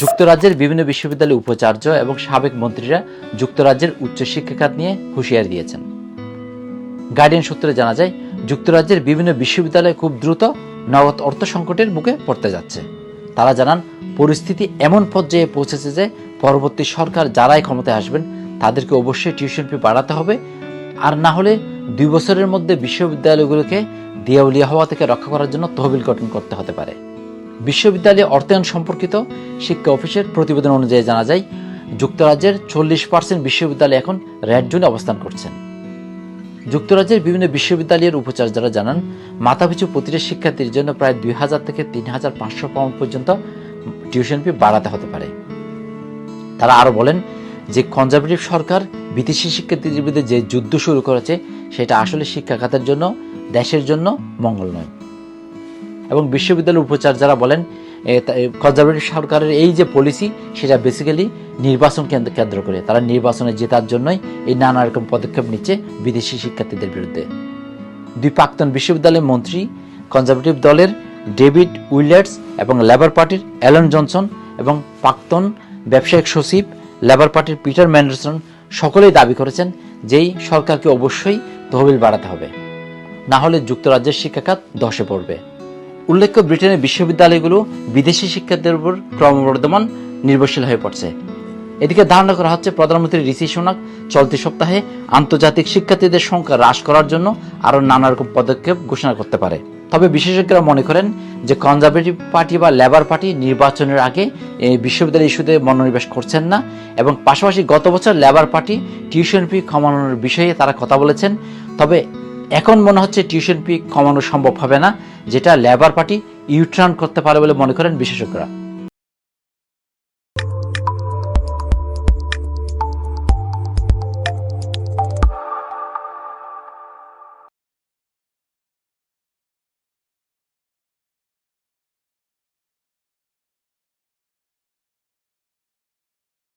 যুক্তরাজ্যের বিভিন্ন বিশ্ববিদ্যালয়ের উপাচার্য এবং সাবেক মন্ত্রীরা যুক্তরাজ্যের উচ্চশিক্ষা খাত নিয়ে হুঁশিয়ারি দিয়েছেন। গার্ডিয়ান সূত্রে জানা যায়, যুক্তরাজ্যের বিভিন্ন বিশ্ববিদ্যালয় খুব দ্রুত নগদ অর্থ সংকটের মুখে পড়তে যাচ্ছে। তারা জানান, পরিস্থিতি এমন পর্যায়ে পৌঁছেছে যে পরবর্তী সরকার যারাই ক্ষমতায় আসবেন, তাদেরকে অবশ্যই টিউশন ফি বাড়াতে হবে। আর না হলে দুই বছরের মধ্যে বিশ্ববিদ্যালয়গুলোকে দেয়াউলিয়া হওয়া থেকে রক্ষা করার জন্য তহবিল গঠন করতে হতে পারে। বিশ্ববিদ্যালয়ে অর্থায়ন সম্পর্কিত শিক্ষা অফিসের প্রতিবেদন অনুযায়ী জানা যায়, যুক্তরাজ্যের চল্লিশ পার্সেন্ট বিশ্ববিদ্যালয় এখন রেড জোনে অবস্থান করছেন যুক্তরাজ্যের বিভিন্ন বিশ্ববিদ্যালয়ের উপাচার্যরা জানান, মাথাপিছু প্রতিটা শিক্ষার্থীর জন্য প্রায় দুই হাজার থেকে তিন হাজার পাঁচশো পাউন্ড পর্যন্ত টিউশন ফি বাড়াতে হতে পারে। তারা আরও বলেন যে কনজারভেটিভ সরকার বিদেশি শিক্ষার্থীদের বিরুদ্ধে যে যুদ্ধ শুরু করেছে, সেটা আসলে শিক্ষা খাতের জন্য, দেশের জন্য মঙ্গল নয়। এবং বিশ্ববিদ্যালয়ের উপাচার্যরা বলেন কনজারভেটিভ সরকারের এই যে পলিসি সেটা বেসিক্যালি নির্বাচন কেন্দ্র কেন্দ্র করে। তারা নির্বাচনে জেতার জন্যই এই নানা রকম পদক্ষেপ নিচ্ছে বিদেশি শিক্ষার্থীদের বিরুদ্ধে। দুই প্রাক্তন বিশ্ববিদ্যালয়ের মন্ত্রী কনজারভেটিভ দলের ডেভিড উইলার্স এবং লেবার পার্টির অ্যালন জনসন এবং প্রাক্তন ব্যবসায়িক সচিব, লেবার পার্টির পিটার ম্যান্ডারসন সকলেই দাবি করেছেন যেই সরকারকে অবশ্যই তহবিল বাড়াতে হবে। না হলে যুক্তরাজ্যের শিক্ষাখাত ধসে পড়বে। উল্লেখ্য ব্রিটেনের বিশ্ববিদ্যালয়গুলো বিদেশি শিক্ষার্থীদের উপর ক্রমবর্ধমান নির্ভরশীল হয়ে পড়ছে। এদিকে ধারণা করা হচ্ছে প্রধানমন্ত্রী ঋষি সোনাক চলতি সপ্তাহে আন্তর্জাতিক শিক্ষার্থীদের সংখ্যা হ্রাস করার জন্য আরও নানা রকম পদক্ষেপ ঘোষণা করতে পারে। তবে বিশেষজ্ঞরা মনে করেন যে কনজারভেটিভ পার্টি বা লেবার পার্টি নির্বাচনের আগে এই বিশ্ববিদ্যালয় ইস্যুতে মনোনিবেশ করছেন না এবং পাশাপাশি গত বছর লেবার পার্টি টিউশন ফি কমানোর বিষয়ে তারা কথা বলেছেন। তবে এখন মনে হচ্ছে টিউশন ফি কমানো সম্ভব হবে না, যেটা লেবার পার্টি ইউট্রান করতে পারে বলে মনে করেন বিশেষজ্ঞরা।